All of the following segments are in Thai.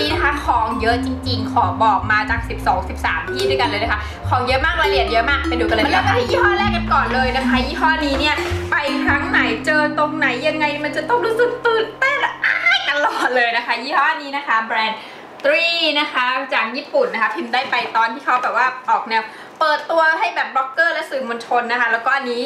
นี้นะคะของเยอะจริง ๆ ขอบอกมาจาก 12 13 ที่ด้วยกันเลยนะคะของเยอะมากรายละเอียดเยอะมากไปดูกันเลยมาเริ่มกันที่ยี่ห้อแรกกันก่อนเลยนะคะ ยี่ห้อนี้เนี่ยไปครั้งไหนเจอตรงไหนยังไงมันจะต้องรู้สึกตื่นเต้นอ้ายตลอดเลยนะคะ ยี่ห้อนี้นะคะ แบรนด์ตรีนะคะจากญี่ปุ่นนะคะพิมพ์ได้ไปตอนที่เขาแบบว่าออกแนวเปิดตัวให้แบบบล็อกเกอร์และสื่อมวลชนนะคะ แล้วก็อันนี้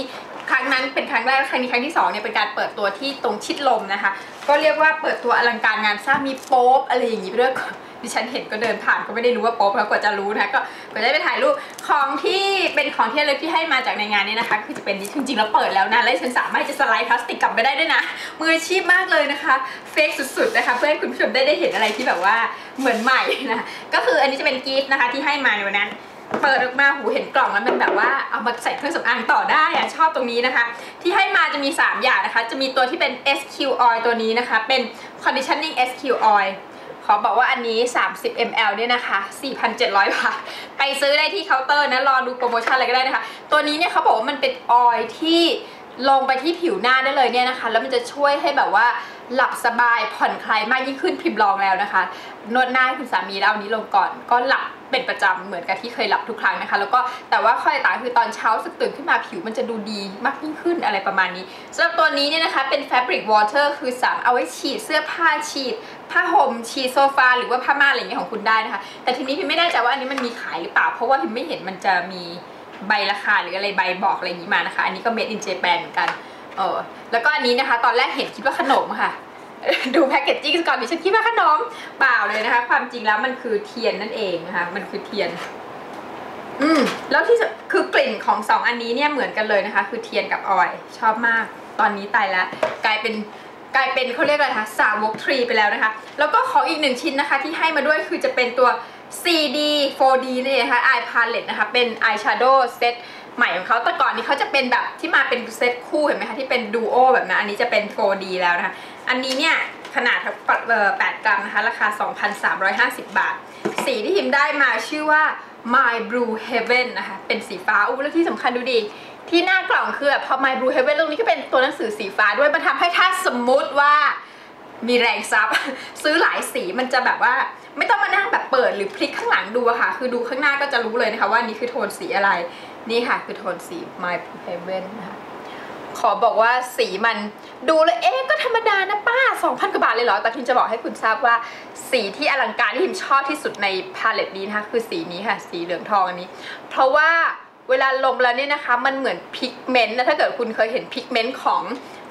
ครั้งนั้นเป็นครั้งแรกครั้งนี้ครั้งที่สองเนี่ยเป็นการเปิดตัวที่ตรงชิดลมนะคะ ก็เรียกว่าเปิดตัวอลังการงานสร้างมีโป๊ปอะไรอย่างนี้ไปด้วยดิฉันเห็นก็เดินผ่านก็ไม่ได้รู้ว่าโป๊ปแล้วกว่าจะรู้นะก็ก็ได้ไปถ่ายรูปของที่เป็นของที่ระลึกที่ให้มาจากในงานนี้นะคะคือจะเป็นดิจริงๆแล้วเปิดแล้วนะและฉันสามารถจะสไลด์พลาสติกกลับไปได้ด้วยนะมืออาชีพมากเลยนะคะเฟกสุดๆนะคะเพื่อให้คุณผู้ชมได้ได้เห็นอะไรที่แบบว่าเหมือนใหม่นะก็คืออันนี้จะเป็นกิฟต์นะคะที่ให้มาในวันนั้น เปิดออกมาหูเห็นกล่องแล้วมันแบบว่าเอามาใส่เครื่องสำอางต่อได้อะชอบตรงนี้นะคะ ที่ให้มาจะมี 3 อย่างนะคะ จะมีตัวที่เป็น SQ oil ตัวนี้นะคะ เป็น conditioning SQ oil ขอบอกว่าอันนี้ 30 ml เนี่ยนะคะ 4,700 บาท ไปซื้อได้ที่เคาน์เตอร์นะ รอดูโปรโมชั่นอะไรก็ได้นะคะ ตัวนี้เนี่ยเขาบอกว่ามันเป็นออยล์ที่ลงไปที่ผิวหน้าได้เลยเนี่ยนะคะ แล้วมันจะช่วยให้แบบว่า หลับสบายผ่อนคลายมากยิ่งขึ้นพิมพ์ลองแล้วนะคะ นวดหน้าให้คุณสามีแล้วเอานี้ลงก่อนก็หลับเป็นประจำเหมือนกับที่เคยหลับทุกครั้งนะคะ แล้วก็แต่ว่าข้อแตกต่างคือตอนเช้าสึกตื่นขึ้นมาผิวมันจะดูดีมากยิ่งขึ้นอะไรประมาณนี้สำหรับตัวนี้เนี่ยนะคะเป็น Fabric Water คือสามารถเอาไว้ฉีดเสื้อผ้าฉีดผ้าห่มฉีดโซฟาหรือว่าผ้าม่านอะไรอย่างเงี้ยของคุณได้นะคะ แต่ทีนี้พิมไม่แน่ใจว่าอันนี้มันมีขายหรือเปล่า เพราะว่าพิมไม่เห็นมันจะมีใบราคาหรืออะไรใบบอกอะไรอย่างนี้มานะคะ อันนี้ก็ made in Japan เหมือนกัน เออแล้วก็อันนี้นะคะ ตอนแรกเห็นคิดว่าขนมค่ะ ดูแพคเกจจิ้งก่อนดิฉันคิดว่าขนมเปล่าเลยนะคะ ความจริงแล้วมันคือเทียนนั่นเองนะคะ มันคือเทียน อืมแล้วที่คือกลิ่นของสองอันนี้เนี่ยเหมือนกันเลยนะคะ คือเทียนกับออยชอบมาก ตอนนี้ตายแล้วกลายเป็นกลายเป็นเขาเรียกอะไรคะสาวกทรีไปแล้วนะคะ แล้วก็ของอีกหนึ่งชิ้นนะคะ ที่ให้มาด้วยคือจะเป็นตัว CD 4D นี่นะคะ eye palette นะคะ เป็น eye shadow set ใหม่ของเขาแต่ก่อนนี้เขาจะเป็นแบบที่มาเป็นเซตคู่เห็นไหมคะที่เป็นดูโอแบบนั้นอันนี้จะเป็น 4D แล้วนะคะ อันนี้เนี่ยขนาด8กรัมนะคะ ราคา 2,350 บาท สีที่พิมได้มาชื่อว่า My Blue Heaven นะคะ เป็นสีฟ้าอู้แล้วที่สำคัญดูดิที่หน้ากล่องคือแบบพอ My Blue Heaven ตรงนี้ก็เป็นตัวหนังสือสีฟ้าด้วย มันทำให้ถ้าสมมุติว่ามีแรงซับ ซื้อหลายสีมันจะแบบว่า ไม่ต้องมานั่งแบบเปิดหรือพลิกข้างหลังดูอะค่ะ คือดูข้างหน้าก็จะรู้เลยนะคะว่านี่คือโทนสีอะไร นี่ค่ะคือโทนสี My Heaven นะคะขอบอกว่าสีมันดูเลยเอ๊ะก็ธรรมดานะป้า 2,000 กว่าบาทเลยเหรอ แต่พิมจะบอกให้คุณทราบว่าสีที่อลังการที่พิมชอบที่สุดในพาเลตนี้นะคะคือสีนี้ค่ะ สีเหลืองทองอันนี้ เพราะว่าเวลาลงแล้วเนี่ยนะคะมันเหมือนพิกเมนต์นะถ้าเกิดคุณเคยเห็นพิกเมนต์ของ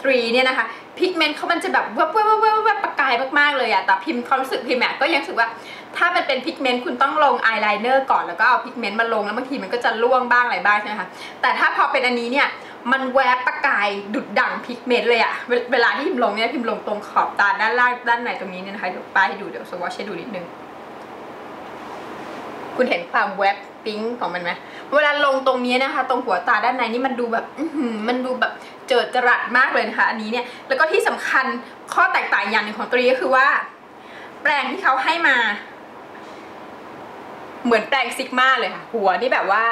ทรีเนี่ยนะคะพิกเมนต์เขามันจะแบบแวบแวบแวบแวบ แวบประกายมากๆเลยอะแต่พิมความรู้สึกพิมอะก็ยังรู้สึกว่าถ้ามันเป็นพิกเมนต์คุณต้องลงอายไลเนอร์ก่อนแล้วก็เอาพิกเมนต์มาลงแล้วบางทีมันก็จะล่วงบ้างอะไรบ้างใช่ไหมคะแต่ถ้าพอเป็นอันนี้เนี่ยมันแวบประกายดุดดังพิกเมนต์เลยอะเวเวลาที่พิมพ์ลงเนี่ยพิมพ์ลงตรงขอบตาด้านล่างด้านในตรงนี้เนี่ยนะคะเดี๋ยวป้ายให้ดูเดี๋ยวสวอชให้ดูนิดนึงคุณเห็นความแวบปิ๊งของมันไหมเวลาลงตรงนี้นะคะ ตรงหัวตาด้านในนี่มันดูแบบมันดูแบบ เจิดจรัสมากเลยนะคะอันนี้เนี่ยแล้วก็ที่สำคัญข้อแตกต่างอย่างหนึ่งของตัวนี้ก็คือว่า แปรงที่เขาให้มา เหมือนแปรงซิกมาเลยค่ะ หัวนี่แบบว่า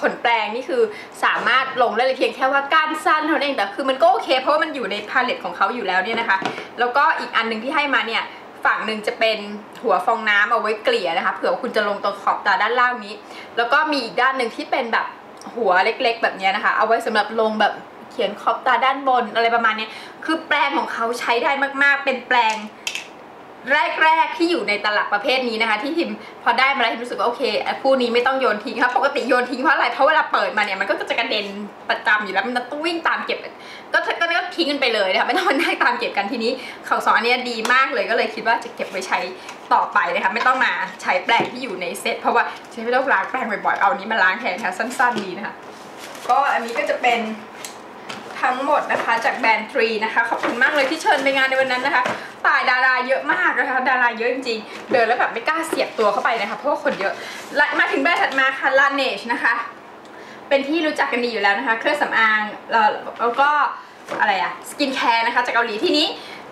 ขนแปรงนี่คือสามารถลงได้เลยเพียงแค่ว่าก้านสั้นเท่านั้นเองแต่คือมันก็โอเค เพราะว่ามันอยู่ในพาเลตของเขาอยู่แล้วเนี่ยนะคะ แล้วก็อีกอันหนึ่งที่ให้มาเนี่ยฝั่งหนึ่งจะเป็นหัวฟองน้ำเอาไว้เกลี่ยนะคะเผื่อคุณจะลงตรงขอบตาด้านล่างนี้ แล้วก็มีอีกด้านหนึ่งที่เป็นแบบหัวเล็ก ๆ แบบนี้นะคะ เอาไว้สำหรับลงแบบ ขียนขอบตาด้านบนอะไรประมาณนี้คือแปรงของเขาใช้ได้มากๆ เป็นแปรงแรกๆที่อยู่ในตลับประเภทนี้นะคะ ที่พิมพอได้มาแล้วพิมรู้สึกว่าโอเคอะคู่นี้ไม่ต้องโยนทิ้งครับปกติโยนทิ้งเพราะอะไรเพราะเวลาเปิดมาเนี่ยมันก็จะกระเด็นประจำอยู่แล้วมันต้องวิ่งตามเก็บ ก็ก็ก็ทิ้งกันไปเลยนะคะไม่ต้องมานั่งตามเก็บกันทีนี้ของสองอันเนี้ยดีมากเลยก็เลยคิดว่าจะเก็บไว้ใช้ต่อไปนะคะไม่ต้องมาใช้แปรงที่อยู่ในเซ็ตเพราะว่าใช้ไม่ต้องล้างแปรงบ่อยๆเอาอันนี้มาล้างแทนค่ะสั้นๆดีนะคะก็อันนี้ก็จะเป็น ทั้งหมดนะคะ จากแบรนด์ทรีนะคะขอบคุณมากเลยที่เชิญไปงานในวันนั้นนะคะตายดาราเยอะมากนะคะดาราเยอะจริงๆเดินแล้วแบบไม่กล้าเสียบตัวเข้าไปนะคะเพราะว่าคนเยอะและมาถึงแบรนด์ถัดมาค่ะลาเนชนะคะเป็นที่รู้จักกันดีอยู่แล้วนะคะ เครื่องสำอางแล้วแล้วก็อะไรอะสกินแคร์นะคะจากเกาหลีที่นี้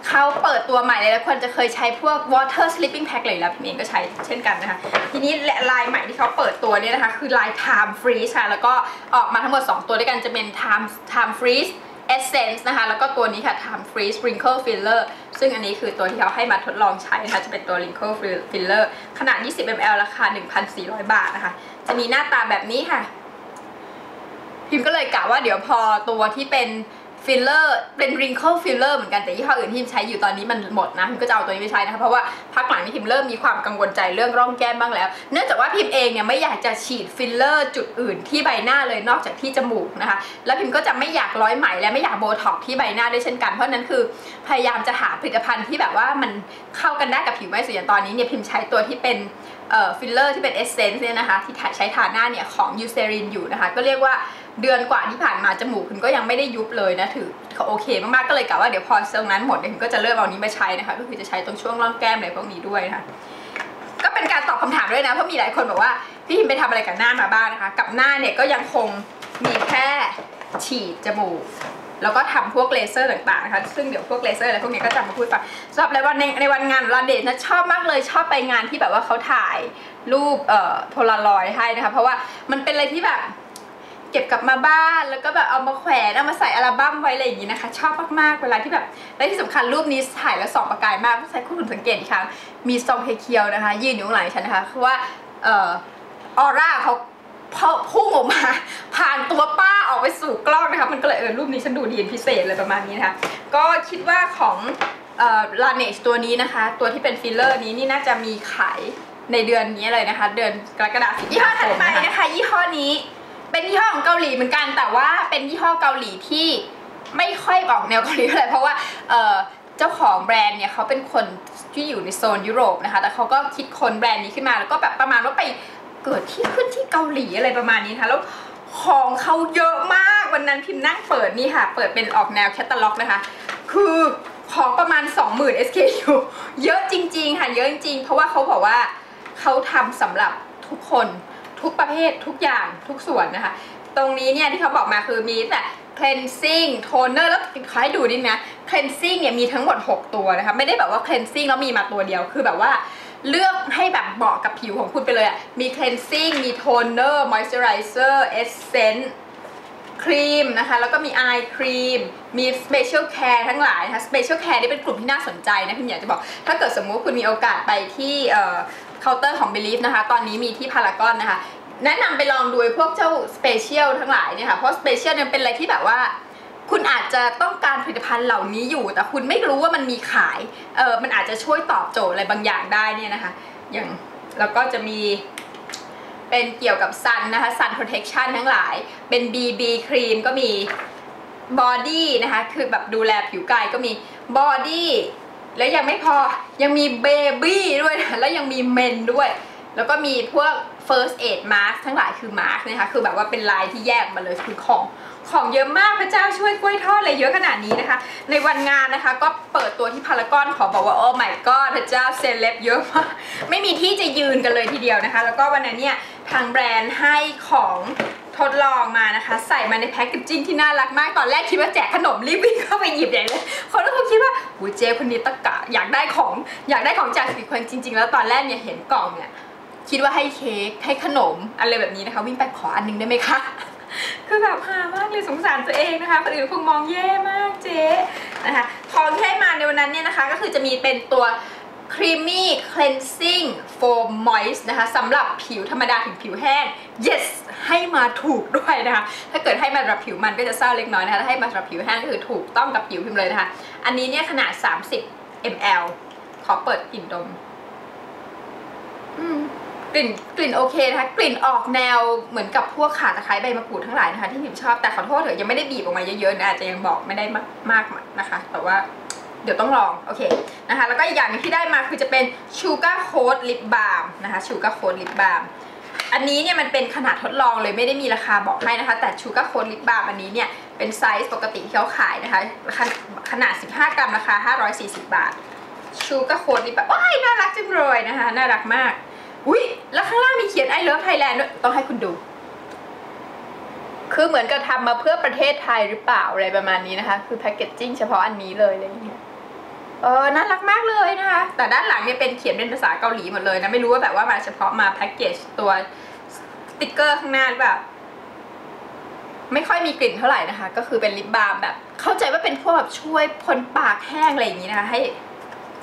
เขาเปิดตัวใหม่เลยแล้วคนจะเคยใช้พวก water sleeping pack เลยแล้วพี่เองก็ใช้เช่นกันนะคะ ทีนี้ลายใหม่ที่เขาเปิดตัวเนี่ยนะคะ คือลาย time freeze ค่ะ แล้วก็ออกมาทั้งหมด 2 ตัวด้วยกันจะเป็น time time freeze Essence นะคะ แล้วก็ตัวนี้ค่ะ Time Freeze Wrinkle Filler ซึ่งอันนี้คือตัวที่เขาให้มาทดลองใช้นะคะ จะเป็นตัว Wrinkle Filler ขนาด 20 ml ราคา 1,400 บาทนะคะ จะมีหน้าตาแบบนี้ค่ะ พิมก็เลยกะว่าเดี๋ยวพอตัวที่เป็น ฟิลเลอร์เป็น wrinkle filler เหมือนกันแต่ยี่ห้ออื่นที่พิมใช้อยู่ตอนนี้มันหมดนะพิมก็จะเอาตัวนี้ไปใช้นะคะเพราะว่าพักหลังนี้พิมเริ่มมีความกังวลใจเรื่องร่องแก้มบ้างแล้ว เนื่องจากว่าพิมเองเนี่ยไม่อยากจะฉีดฟิลเลอร์จุดอื่นที่ใบหน้าเลยนอกจากที่จมูกนะคะ แล้วพิมก็จะไม่อยากร้อยไหมและไม่อยากโบท็อกที่ใบหน้าด้วยเช่นกันเพราะนั้นคือพยายามจะหาผลิตภัณฑ์ที่แบบว่ามันเข้ากันได้กับผิวไม่ส่วนอย่างตอนนี้เนี่ยพิมใช้ตัวที่เป็นฟิลเลอร์ที่เป็นเอสเซนส์เนี่ยนะคะที่ใช้ทาหน้าเนี่ยของยูเซรินอยู่นะคะก็เรียกว่า เดือนกว่าที่ผ่านมาจมูกคุณก็ยังไม่ได้ยุบเลยนะถือโอเคมากๆก็เลยกะว่าเดี๋ยวพอตรงนั้นหมดเนี่ยคุณก็จะเริ่มเอานี้มาใช้นะคะก็คือจะใช้ตรงช่วงร่องแก้มอะไรพวกนี้ด้วยนะคะก็เป็นการตอบคำถามด้วยนะเพราะมีหลายคนบอกว่าพี่พิมไปทำอะไรกับหน้ามาบ้างนะคะ กับหน้าเนี่ยก็ยังคงมีแค่ฉีดจมูกแล้วก็ทำพวกเลเซอร์ต่างๆนะคะ ซึ่งเดี๋ยวพวกเลเซอร์อะไรพวกนี้ก็จะมาพูดฟังสำหรับในวันในวันงานลาเดชนะชอบมากเลยชอบไปงานที่แบบว่าเขาถ่ายรูปเอ่อโพลารอยให้นะคะ เพราะว่ามันเป็นอะไรที่แบบ เก็บกลับมาบ้าน แล้วก็แบบเอามาแขวนเอามาใส่อัลบั้มไว้อะไรอย่างนี้นะคะ ชอบมากๆเวลาที่แบบและที่สำคัญรูปนี้ถ่ายแล้วสองประกายมากใช้คุณสังเกตอีกครั้งมีซองเฮเคียวนะคะ ยืนอยู่ข้างหลังฉันนะคะคือว่าเอ่อออร่าเขาพุ่งออกมา ผ่านตัวป้าออกไปสู่กล้องนะคะ มันก็เลยเออรูปนี้ฉันดูดีพิเศษเลยประมาณนี้นะคะ ก็คิดว่าของลาเนจตัวนี้นะคะ ตัวที่เป็นฟิลเลอร์นี้นี่น่าจะมีขายในเดือนนี้เลยนะคะ เดือนกรกฎาคมยี่ห้อถัดไปนะคะ ยี่ห้อนี้ เป็นยี่ห้อของเกาหลีเหมือนกัน แต่ว่าเป็นยี่ห้อเกาหลีที่ไม่ค่อยออกแนวเกาหลีเท่าไหร่เพราะว่าเจ้าของแบรนด์เนี่ยเขาเป็นคนที่อยู่ในโซนยุโรปนะคะ แต่เขาก็คิดค้นแบรนด์นี้ขึ้นมาแล้วก็แบบประมาณว่าไปเกิดที่ขึ้นที่เกาหลีอะไรประมาณนี้ค่ะแล้วของเขาเยอะมากวันนั้นพิมพ์นั่งเปิดนี่ค่ะ เปิดเป็นออกแนวแคตตาล็อกนะคะ คือของประมาณ 20,000 SKU เยอะจริง ๆ ค่ะ เยอะจริงๆ เพราะว่าเขาบอกว่าเขาทำสำหรับทุกคน ทุกประเภททุกอย่างทุกส่วนนะคะ ตรงนี้เนี่ยที่เขาบอกมาคือมีแต่ cleansing toner แล้วขอให้ดูนิดนะ cleansing เนี่ยมีทั้งหมด 6 ตัวนะคะ ไม่ได้แบบว่า cleansing แล้วมีมาตัวเดียวคือแบบว่าเลือกให้แบบเหมาะกับผิวของคุณไปเลยอะมี cleansing มี toner moisturizer essence ครีมนะคะ แล้วก็มี eye cream มี special care ทั้งหลายนะคะ special care นี่เป็นกลุ่มที่น่าสนใจนะพี่อยากจะบอก ถ้าเกิดสมมุติคุณมีโอกาสไปที่ เคาน์เตอร์ของ Believe นะคะ ตอนนี้มีที่พารากอนนะคะ แนะนำไปลองดูพวกเจ้า special ทั้งหลายเนี่ยค่ะ เพราะ special เนี่ยเป็นอะไรที่แบบว่าคุณอาจจะต้องการผลิตภัณฑ์เหล่านี้อยู่ แต่คุณไม่รู้ว่ามันมีขาย เออมันอาจจะช่วยตอบโจทย์อะไรบางอย่างได้เนี่ยนะคะ อย่างแล้วก็จะมีเป็นเกี่ยวกับซันนะคะซันโปรเทคชันทั้งหลาย เป็น BB ครีมก็มีบอดี้นะคะ คือแบบดูแลผิวกายก็มีบอดี้ แล้วยังไม่พอยังมีเบบี้ด้วยนะแล้วยังมีเมนด้วย แล้วก็มีพวก first aid mask ทั้งหลายคือมาร์กนะคะคือแบบว่าเป็นลายที่แยกมาเลยคือของของเยอะมากพระเจ้าช่วยกล้วยทอดเลยเยอะขนาดนี้นะคะ ในวันงานนะคะก็เปิดตัวที่พารากอนขอบอกว่าโอ้ไม่ก็พระเจ้าเซเลบเยอะมากไม่มีที่จะยืนกันเลยทีเดียวนะคะ แล้วก็วันนั้นเนี่ยทางแบรนด์ให้ของ ทดลองมานะคะ ใส่มาในแพ็กเกจจิ้งที่น่ารักมาก ตอนแรกคิดว่าแจกขนมรีบวิ่งเข้าไปหยิบใหญ่เลย คนก็คงคิดว่าหูเจคนนี้ตะกะอยากได้ของอยากได้ของจากสิควนจริง ๆ แล้วตอนแรกเนี่ยเห็นกล่องเนี่ยคิดว่าให้เค้กให้ขนมอะไรแบบนี้นะคะ วิ่งไปขออันนึงได้ไหมคะคือแบบหามากเลยสงสารตัวเองนะคะคนอื่นคงมองแย่มากเจ๊นะคะของที่ให้มาในวันนั้นเนี่ยนะคะ ก็คือจะมีเป็นตัว Creamy Cleansing Foam Moist นะคะสำหรับผิวธรรมดาถึงผิวแห้ง yes ให้มาถูกด้วยนะคะ ถ้าเกิดให้มาสำหรับผิวมันก็จะเศร้าเล็กน้อยนะคะ ถ้าให้มาสำหรับผิวแห้งก็คือถูกต้องกับผิวพิมเลยนะคะ อันนี้เนี่ยขนาด 30 ml ขอเปิดกลิ่นดมกลิ่นกลิ่นโอเคนะคะกลิ่นออกแนวเหมือนกับพวกขาตะไคร้ใบมะกรูดทั้งหลายนะคะที่พิมชอบแต่ขอโทษเถอะยังไม่ได้บีบออกมาเยอะๆนะอาจจะยังบอกไม่ได้มากมากนะคะ แต่ว่าเดี๋ยวต้องลองโอเคนะคะ แล้วก็อีกอย่างนึงที่ได้มาคือจะเป็นชูการ์โค้ดลิปบาล์มนะคะชูการ์โค้ดลิปบาล์ม อันนี้เนี่ยมันเป็นขนาดทดลองเลยไม่ได้มีราคาบอกให้นะคะ แต่ชูการ์โค้ดลิปบาล์อันนี้เนี่ยเป็นไซส์ปกติที่เขาขายนะคะ ขนาด 15 กรัมราคา 540 บาท ชูการ์โค้ดลิปบาล์ว้ายน่ารักจังเลยนะคะ น่ารักมาก อุ้ยแล้วข้างล่างมีเขียน I love Thailand ด้วย ต้องให้คุณดู คือเหมือนกับทำมาเพื่อประเทศไทยหรือเปล่าอะไรประมาณนี้นะคะ คือแพคเกจจิ้งเฉพาะอันนี้เลยอะไรอย่างเงี้ย เออน่ารักมากเลยนะคะ แต่ด้านหลังเนี่ยเป็นเขียนเป็นภาษาเกาหลีหมดเลยนะ ไม่รู้ว่าแบบว่ามาเฉพาะมาแพ็กเกจตัวสติกเกอร์ข้างหน้าหรือเปล่าไม่ค่อยมีกลิ่นเท่าไหร่นะคะ ก็คือเป็นลิปบาล์มแบบ เข้าใจว่าเป็นพวกแบบช่วยพ้นปากแห้งอะไรอย่างนี้นะคะให้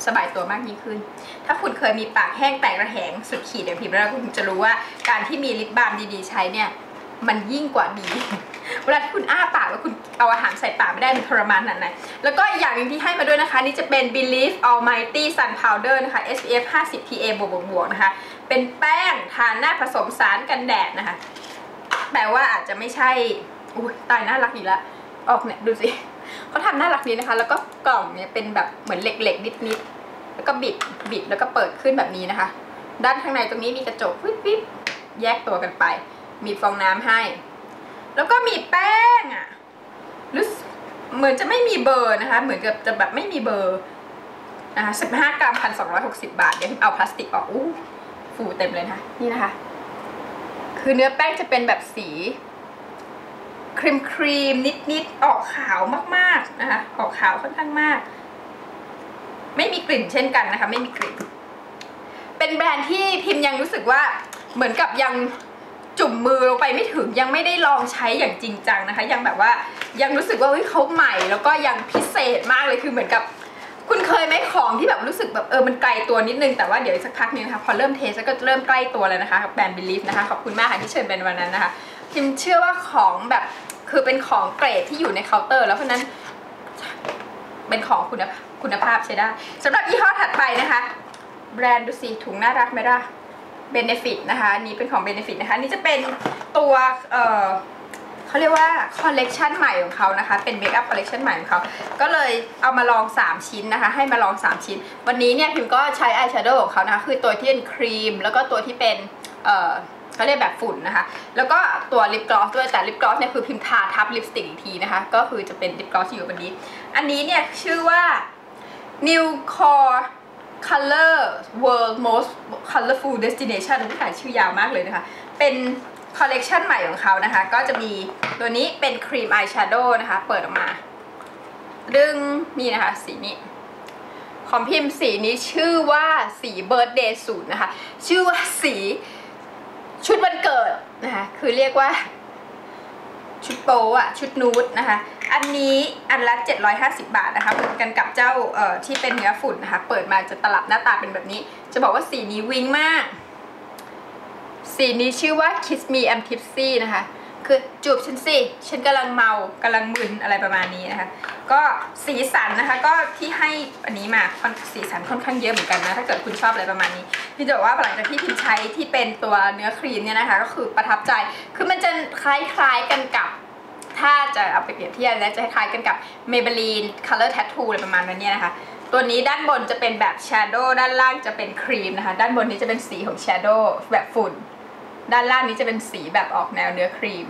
สบายตัวมากยิ่งขึ้น ถ้าคุณเคยมีปากแห้งแตกระแหงสุดขีดอย่างพิมพ์แล้วคุณจะรู้ว่าการที่มีลิปบาล์มดีๆ ใช้เนี่ย มันยิ่งกว่าดี เวลาที่คุณอ้าปากแล้วคุณเอาอาหารใส่ปากไม่ได้มันทรมานขนาดไหนแล้วก็อีกอย่างหนึงที่ให้มาด้วยนะคะ นี่จะเป็น Believe Almighty Sun Powder นะคะ SPF 50 PA บวกบวกๆนะคะ เป็นแป้งทาหน้าผสมสารกันแดดนะคะแปลว่าอาจจะไม่ใช่อุ้ยตายน่ารักอีกแล้วออกเนี่ยดูสิเขาทำน่ารักดีนะคะ แล้วก็กล่องเนี่ยเป็นแบบเหมือนเหล็กๆนิดๆแล้วก็บิดบิดแล้วก็เปิดขึ้นแบบนี้นะคะ ด้านข้างในตรงนี้มีกระจกวิบวิบแยกตัวกันไป มีฟองน้ำให้ แล้วก็มีแป้งอะรู้สึกเหมือนจะไม่มีเบอร์นะคะ เหมือนกับจะแบบไม่มีเบอร์นะคะ15กรัมพันสองบาท เดี๋ยวพิมเอาพลาสติกออกอู้ฟูเต็มเลยนะคะ นี่นะคะ คือเนื้อแป้งจะเป็นแบบสีครีมครีมนิดนิดๆ ออกขาวมาก ๆ นะคะ ออกขาวค่อนข้างมาก ไม่มีกลิ่นเช่นกันนะคะ ไม่มีกลิ่น เป็นแบรนด์ที่พิมพ์ยังรู้สึกว่าเหมือนกับยัง จุ่มมือลงไปไม่ถึงยังไม่ได้ลองใช้อย่างจริงจังนะคะ ยังแบบว่ายังรู้สึกว่าเฮ้ยเขาใหม่ แล้วก็ยังพิเศษมากเลยคือเหมือนกับ คุณเคยไหมของที่แบบรู้สึกแบบเออมันไกลตัวนิดนึงแต่ว่าเดี๋ยวอีกสักพักนึงนะคะพอเริ่มเทสก็จะเริ่มใกล้ตัวแล้วนะคะกับแบรนด์ Believe นะคะขอบคุณมากค่ะที่เชิญเป็นด์วันนั้นนะคะพิมเชื่อว่าของแบบคือเป็นของเกรดที่อยู่ในเคาน์เตอร์ แล้วเพราะนั้นเป็นของคุณคุณภาพใช้ได้สำหรับยี่ห้อถัดไปนะคะ แบรนด์ดูสิถุงน่ารักไหมล่ะ Benefit นะคะอันนี้เป็นของ Benefit นะคะนี่จะเป็นตัวเอ่อเขาเรียกว่าคอลเลกชันใหม่ของเขานะคะ เป็นเมคอัพคอลเลกชันใหม่ของเขา ก็เลยเอามาลอง 3 ชิ้นนะคะ ให้มาลอง 3 ชิ้น วันนี้เนี่ยพิมก็ใช้อายแชโดว์ของเขานะคะคือตัวที่เป็นครีม แล้วก็ตัวที่เป็นเอ่อเขาเรียกแบบฝุ่นนะคะ แล้วก็ตัวลิปกลอสด้วย แต่ลิปกลอสเนี่ยคือพิมพ์ทาทับลิปสติกอีกทีนะคะ ก็คือจะเป็นลิปกลอสที่อยู่บนนี้ อันนี้เนี่ยชื่อว่า New Core Color World Most Colorful Destination ที่ขายชื่อยาวมากเลยนะคะ เป็นคอลเลกชันใหม่ของเขานะคะ ก็จะมีตัวนี้เป็นครีมอายแชโดว์นะคะ เปิดออกมา ดึงนี่นะคะ สีนี้ของพิมพ์สีนี้ชื่อว่าสีเบิร์ d เดย์สูตรนะคะ ชื่อว่าสีชุดวันเกิดนะคะ คือเรียกว่าชุดโปอะชุดนูดนะคะ อันนี้อันละ 750 บาทนะคะเหมือนกันกับเจ้าเอ่อที่เป็นเนื้อฝุ่นนะคะ เปิดมาจะตลับหน้าตาเป็นแบบนี้ จะบอกว่าสีนี้วิงมาก สีนี้ชื่อว่า Kiss Me I'm Tipsy นะคะ คือจูบฉันสิ ฉันกำลังเมากำลังมึนอะไรประมาณนี้นะคะ ก็สีสันนะคะก็ที่ให้อันนี้มาสีสันค่อนข้างเยอะเหมือนกันนะ ถ้าเกิดคุณชอบอะไรประมาณนี้ พี่จะบอกว่าหลังจากที่พิมใช้ที่เป็นตัวเนื้อครีมเนี่ยนะคะ ก็คือประทับใจ คือมันจะคล้ายๆกันกับ ถ้าจะเอาไปเปรียบเทียบแล้วจะคล้ายๆกันกับ Maybelline Color Tattoo อะไรประมาณนั้นเนี่ยนะคะ ตัวนี้ด้านบนจะเป็นแบบ Shadow ด้านล่างจะเป็นครีมนะคะ ด้านบนนี้จะเป็นสีของ Shadow แบบฝุ่น ด้านล่างนี้จะเป็นสีแบบออกแนวเนื้อครีม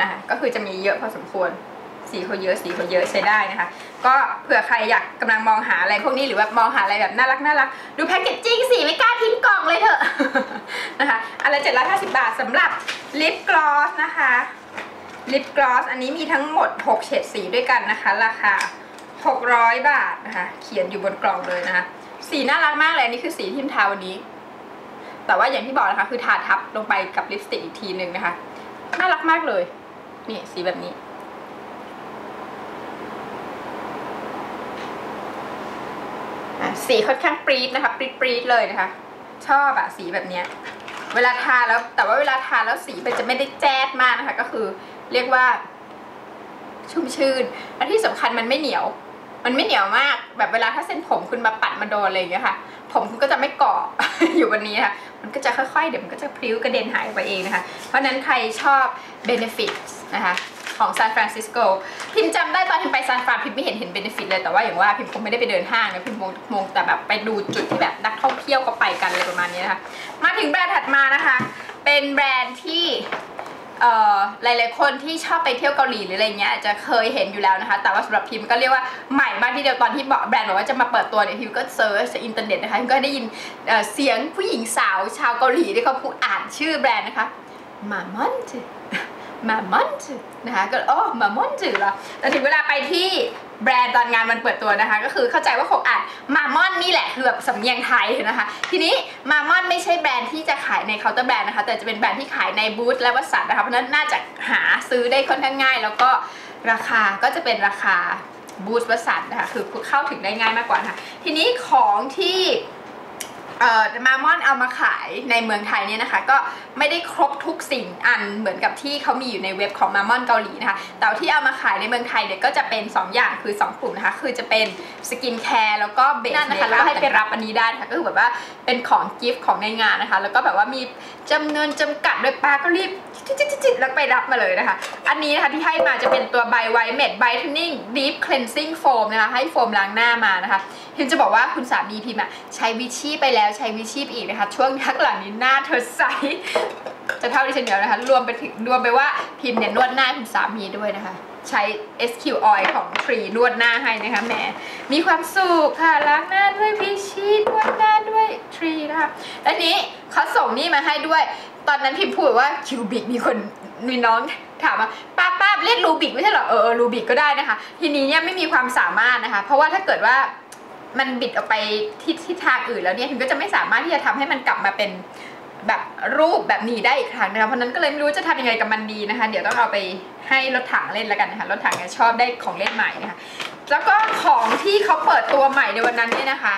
นะคะก็คือจะมีเยอะพอสมควรสีเขาเยอะสีเขาเยอะใช้ได้นะคะ ก็เผื่อใครอยากกำลังมองหาอะไรพวกนี้หรือว่ามองหาอะไรแบบน่ารักน่ารักดูแพคเกจจิ้งสิไม่กล้าทิ้งกล่องเลยเถอะนะคะอันละ750บาทสำหรับลิปกลอสนะคะ ลิปกลอสอันนี้มีทั้งหมด 6 เฉดสีด้วยกันนะคะ ราคา 600 บาทนะคะ เขียนอยู่บนกล่องเลยนะคะ สีน่ารักมากเลยอันนี้คือสีที่พิมทาวันนี้ แต่ว่าอย่างที่บอกนะคะ คือทาทับลงไปกับลิปสติกอีกทีหนึ่งนะคะ น่ารักมากเลย นี่สีแบบนี้ สีค่อนข้างปรี๊ดนะคะ ปรี๊ดปรี๊ดเลยนะคะ ชอบอะสีแบบเนี้ย เวลาทาแล้ว แต่ว่าเวลาทาแล้วสีมันจะไม่ได้แจ๊ดมากนะคะ ก็คือ เรียกว่า ชุ่มชื่นและที่สำคัญมันไม่เหนียว มันไม่เหนียวมาก แบบเวลาถ้าเส้นผมคุณมาปัดมาโดนอะไรอย่างเงี้ยค่ะ ผมคุณก็จะไม่เกาะอยู่บนนี้นะคะมันก็จะค่อยๆ เดี๋ยวมันก็จะพลิ้วกระเด็นหายไปเองนะคะ เพราะนั้นใครชอบ benefits นะคะของซานฟรานซิสโก พิมจำได้ตอนพิมไปซานฟรานพิมไม่เห็นเห็น benefit เลยแต่ว่าอย่างว่าพิมคงไม่ได้ไปเดินห้างนะพิมมองมงแต่แบบไปดูจุดที่แบบนักท่องเที่ยวเขาไปกันอะไรประมาณนี้นะคะ มาถึงแบรนด์ถัดมานะคะ เป็นแบรนด์ที่ หลายๆ คนที่ชอบไปเที่ยวเกาหลีหรืออะไรเงี้ยอาจจะเคยเห็นอยู่แล้วนะคะ แต่ว่าสำหรับพิมก็เรียกว่าใหม่มากที่เดียวตอนที่บอกแบรนด์บอกว่าจะมาเปิดตัวเนี่ยพิมก็เซิร์ชอินเทอร์เน็ตนะคะพิมก็ได้ยินเเสียงผู้หญิงสาวชาวเกาหลีที่เขาพูดอ่านชื่อแบรนด์นะคะมามอน มามอนจืนะคะก็โอ้มามอนจืเหรอแต่ถึงเวลาไปที่แบรนด์ตอนงานมันเปิดตัวนะคะ ก็คือเข้าใจว่าคงอ่านมามอนนี่แหละคือแบบสำเนียงไทยนะคะ ทีนี้มามอนไม่ใช่แบรนด์ที่จะขายในเคาน์เตอร์แบรนด์นะคะ แต่จะเป็นแบรนด์ที่ขายในบูธและวัสดุนะคะเพราะนั้นน่าจะหาซื้อได้ค่อนข้างง่าย แล้วก็ราคาก็จะเป็นราคาบูธวัสดุนะคะคือเข้าถึงได้ง่ายมากกว่านะคะทีนี้ของที่ มามอนเอามาขายในเมืองไทยเนี่ยนะคะ ก็ไม่ได้ครบทุกสิ่งอันเหมือนกับที่เขามีอยู่ในเว็บของมามอนเกาหลีนะคะ แต่ที่เอามาขายในเมืองไทยเนี่ยก็จะเป็น 2 อย่างคือ 2 กลุ่มนะคะ คือจะเป็นสกินแคร์แล้วก็เบสนะคะแล้วก็ให้ไปรับอันนี้ได้ค่ะก็คือแบบว่าเป็นของกิฟต์ของในงานนะคะ แล้วก็แบบว่ามีจำนวนจำกัดโดยปาก็รีบจิตๆๆแล้วไปรับมาเลยนะคะ อันนี้นะคะที่ให้มาจะเป็นตัวไบไวเมดไบท์นิ่งดีฟคลนซิ่งโฟมนะคะ ให้โฟมล้างหน้ามานะคะพิมจะบอกว่าคุณสามีพิมอะใช้วิชีไปแล้วใช้วิชีอีกนะคะ ช่วงพักหลังนี้หน้าเธอใส จะเท่าที่ฉันเดียวนะคะ รวมไปถึงรวมไปว่าพิมเนี่ยนวดหน้าคุณสามีด้วยนะคะ ใช้ SQ Oil ของทรีนวดหน้าให้นะคะแหมมีความสุขค่ะล้างหน้าด้วยวิชี่นวดหน้าด้วยทรีนะคะและนี้เขาส่งนี่มาให้ด้วย ตอนนั้นพิมพูดว่าคิวบิกมีคนมีน้องถามว่าป้าป้าเรียกรูบิกไม่ใช่เหรอเออรูบิกก็ได้นะคะ ทีนี้เนี่ยไม่มีความสามารถนะคะ เพราะว่าถ้าเกิดว่ามันบิดออกไปที่ที่ทางอื่นแล้วเนี่ยถึงก็จะไม่สามารถที่จะทำให้มันกลับมาเป็น แบบรูปแบบนี้ได้อีกครั้งนะคะเพราะนั้นก็เลยไม่รู้จะทำยังไงกับมันดีนะคะ เดี๋ยวต้องเอาไปให้รถถังเล่นแล้วกันนะคะรถถังเนี่ยชอบได้ของเล่นใหม่นะคะแล้วก็ของที่เขาเปิดตัวใหม่ในวันนั้นเนี่ยนะคะ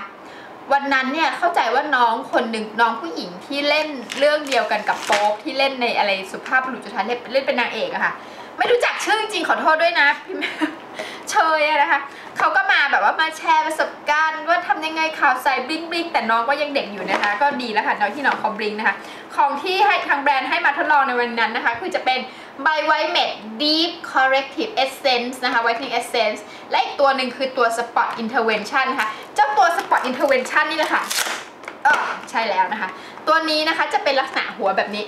วันนั้นเนี่ยเข้าใจว่าน้องคนหนึ่งน้องผู้หญิงที่เล่นเรื่องเดียวกันกับโป๊ปที่เล่นในอะไรสุภาพบุรุษจุฑาเล่นเล่นเป็นนางเอกอะค่ะไม่รู้จักชื่อจริงขอโทษด้วยนะพี่ เชยอะนะคะเขาก็มาแบบว่ามาแชร์ประสบการณ์ว่าทำยังไงข่าวใส่บลิงบลิงแต่น้องก็ยังเด็กอยู่นะคะ ก็ดีแล้วค่ะน้องที่น้องเขาบลิงนะคะของที่ให้ทางแบรนด์ให้มาทดลองในวันนั้นนะคะ คือจะเป็น by White Med Deep Corrective Essence นะคะ Whitening Essence และอีกตัวหนึ่งคือตัว Spot Intervention นะคะเจ้าตัว Spot Intervention นี่แหละค่ะเออใช่แล้วนะคะ ตัวนี้นะคะจะเป็นลักษณะหัวแบบนี้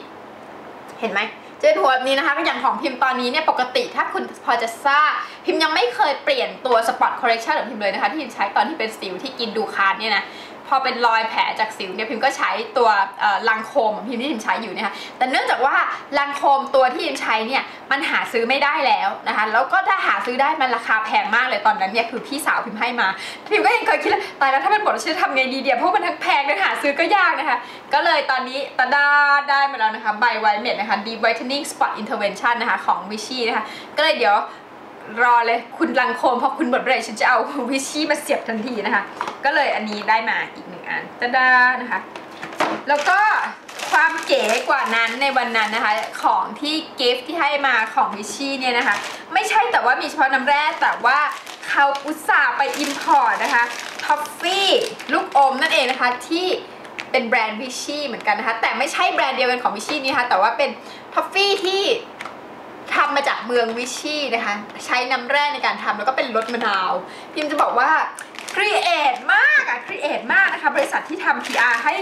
เห็นไหม เจนหัวแบบนี้นะคะอย่างของพิมพ์ตอนนี้เนี่ยปกติถ้าคุณพอจะทราบพิมพ์ยังไม่เคยเปลี่ยนตัว Spot Correction ของพิมพ์เลยนะคะ ที่พิมพ์ใช้ตอนที่เป็นสิวที่กินดูคาร์ดเนี่ยนะ พอเป็นรอยแผลจากสิวเนี่ยพิมก็ใช้ตัวลังโคมของพิมที่พิมใช้อยู่เนี่ยค่ะแต่เนื่องจากว่าลังโคมตัวที่พิมใช้เนี่ยมันหาซื้อไม่ได้แล้วนะคะแล้วก็ถ้าหาซื้อได้มันราคาแพงมากเลยตอนนั้นเนี่ยคือพี่สาวพิมให้มาพิมก็ยังเคยคิดเลยตายแล้วถ้าเป็นบทชื่อทำไงดีเดียวเพราะมันทั้งแพงและหาซื้อก็ยากนะคะ ก็เลยตอนนี้ตาดาได้มาแล้วนะคะ by White Med นะคะ Deep Whitening Spot Intervention นะคะของวิชี่นะคะก็เลยเดี๋ยว รอเลยคุณลังโคมพอคุณหมดเมื่อไรฉันจะเอาวิชี่มาเสียบทันทีนะคะ ก็เลยอันนี้ได้มาอีกหนึ่งอันตะดานะคะ แล้วก็ความเก๋กว่านั้นในวันนั้นนะคะ ของที่กิฟต์ที่ให้มาของวิชี่เนี่ยนะคะ ไม่ใช่แต่ว่ามีเฉพาะน้ำแร่แต่ว่าเขาอุตส่าห์ไปอิมพอร์ตนะคะท็อฟฟี่ลูกอมนั่นเองนะคะที่เป็นแบรนด์วิชี่เหมือนกันนะคะ แต่ไม่ใช่แบรนด์เดียวกันของวิชี่นี่นะคะแต่ว่าเป็นท็อฟฟี่ที่ ทำมาจากเมืองวิชี่นะคะ ใช้น้ำแร่ในการทำแล้วก็เป็นรสมะนาว พิมจะบอกว่าครีเอทมากอะครีเอทมากนะคะบริษัทที่ทำ PR ให้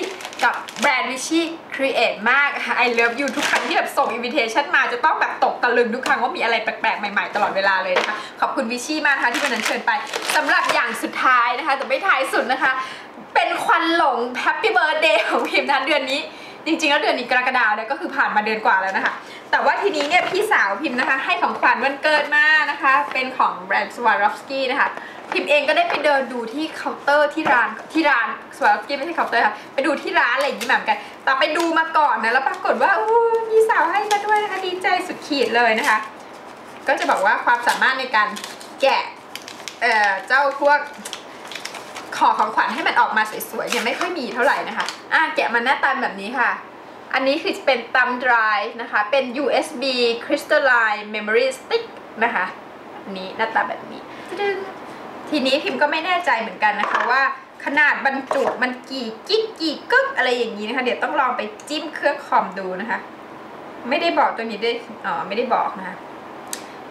กับแบรนด์วิชี่ครีเอทมากค่ะ I love you ทุกครั้งที่แบบส่งอินวิเทชันมาจะต้องแบบตกตะลึงทุกครั้งว่ามีอะไรแปลกๆ ใหม่ๆ ตลอดเวลาเลยนะคะ ขอบคุณวิชี่มากนะคะที่วันนั้นเชิญไปสำหรับอย่างสุดท้ายนะคะ แต่ไม่ท้ายสุดนะคะ เป็นควันหลง Happy Birthday ของพิมพ์นั้นเดือนนี้ จริงๆแล้วเดือนนี้กรกฎาเนี่ยก็คือผ่านมาเดือนกว่าแล้วนะคะ แต่ว่าทีนี้เนี่ยพี่สาวพิมพ์นะคะ ให้ของขวัญวันเกิดมานะคะ เป็นของแบรนด์ Swarovski นะคะ พิมพ์เองก็ได้ไปเดินดูที่เคาน์เตอร์ที่ร้านที่ร้าน Swarovski ไม่ใช่เคาน์เตอร์ค่ะไปดูที่ร้านอะไรอย่างนี้แบบกัน แต่ไปดูมาก่อนนะแล้วปรากฏว่าอู้พี่สาวให้มาด้วยนะคะดีใจสุดขีดเลยนะคะ ก็จะบอกว่าความสามารถในการแกะเอ่อเจ้าพวก ขอของขวัญให้มันออกมาสวยๆเนี่ยไม่ค่อยมีเท่าไหร่นะคะ อะแกะมันหน้าตาแบบนี้ค่ะ อันนี้คือเป็นตัมไดรฟ์นะคะ เป็น USB Crystalline Memory Stick นะคะนนี้หน้าตาแบบนี้ตึ้งทีนี้พิมพ์ก็ไม่แน่ใจเหมือนกันนะคะว่าขนาดบรรจุมันกี่กิ๊กกี่กึกอะไรอย่างนี้นะคะ เดี๋ยวต้องลองไปจิ้มเครื่องคอมดูนะคะ ไม่ได้บอกตัวนี้ด้วยอ๋อไม่ได้บอกนะคะ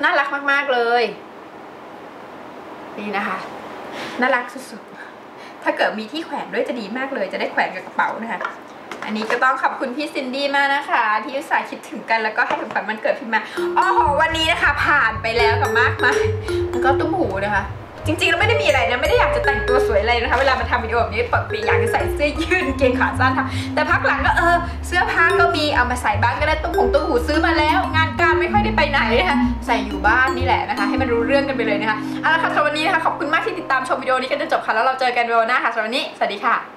น่ารักมาก ๆ เลย นี่นะคะ น่ารักสุดๆ ถ้าเกิดมีที่แขวนด้วยจะดีมากเลย จะได้แขวนกับกระเป๋านะคะ อันนี้ก็ต้องขอบคุณพี่ซินดี้มากนะคะ ที่อุตส่าห์คิดถึงกันแล้วก็ให้ของขวัญมันเกิดพิมมาอ๋อวันนี้นะคะ ผ่านไปแล้วกับมากมายแล้วก็ตุ้มหูนะคะ จริงๆเราไม่ได้มีอะไรนะ ไม่ได้อยากจะแต่งตัวสวยอะไรนะคะ เวลามาทำวิดีโอแบบนี้ปกติอยากจะใส่เสื้อยืดกางเกงขาสั้นค่ะแต่พักหลังก็เออ เสื้อผ้าก็มีเอามาใส่บ้างก็ได้ตุ้มหงตุ้มหูซื้อมาแล้ว งานการไม่ค่อยได้ไปไหนนะคะใส่อยู่บ้านนี่แหละนะคะ ให้มันรู้เรื่องกันไปเลยนะคะเอาละค่ะสำหรับวันนี้นะคะขอบคุณมากที่ติดตามชมวิดีโอนี้กันจนจบค่ะแล้วเราเจอกันวิดีโอหน้าค่ะสำหรับวันนี้สวัสดีค่ะ